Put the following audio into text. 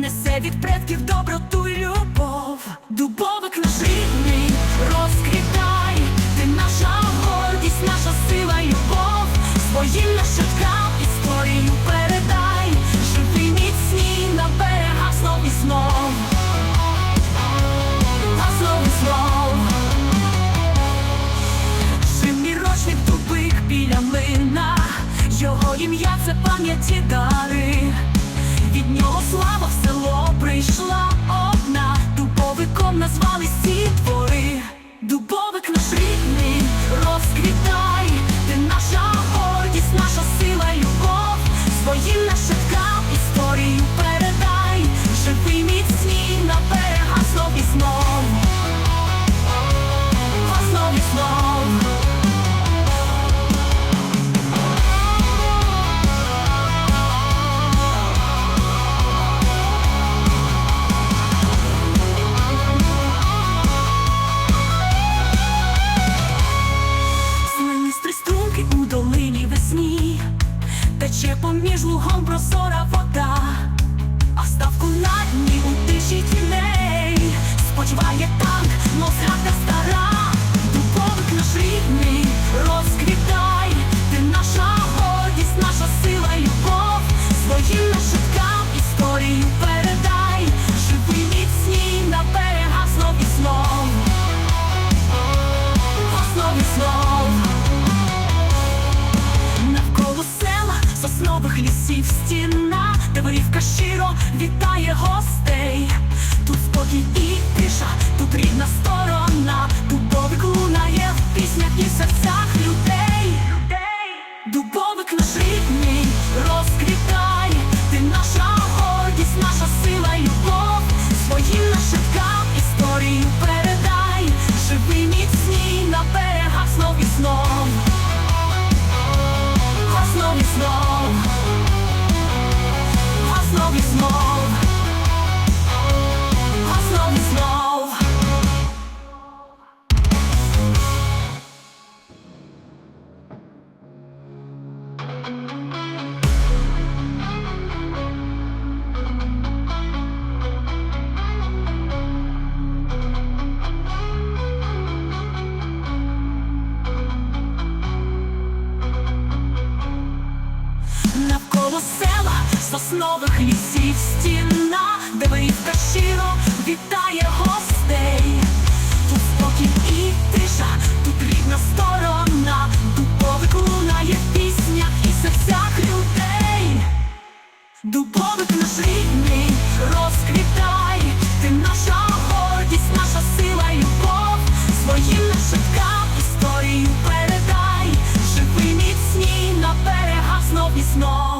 несе від предків доброту й любов, дубовик наш рідний, розквітай, ти наша гордість, наша сила і любов, своїм нащадкам і створію передай, живі міцні на берегах знов і знов, а знов і знов, Жив рочник тупих біля млина, його ім'я це пам'яті дари. Від нього слава в село прийшла одна. Дубовиком назвались ці поміж лугом прозора вода, а ставку на дні а знов. Навколо села соснових лісів стіна, де верівка щиро вітає гостей, тут спокій і тиша, тут рідна сторона, дубовик лунає пісня і серцях людей. Дубовик наш рідний розквітай, ти наша гордість, наша сила і любов, своїм нашим історію передай, живи міцні на берегах знов і знов.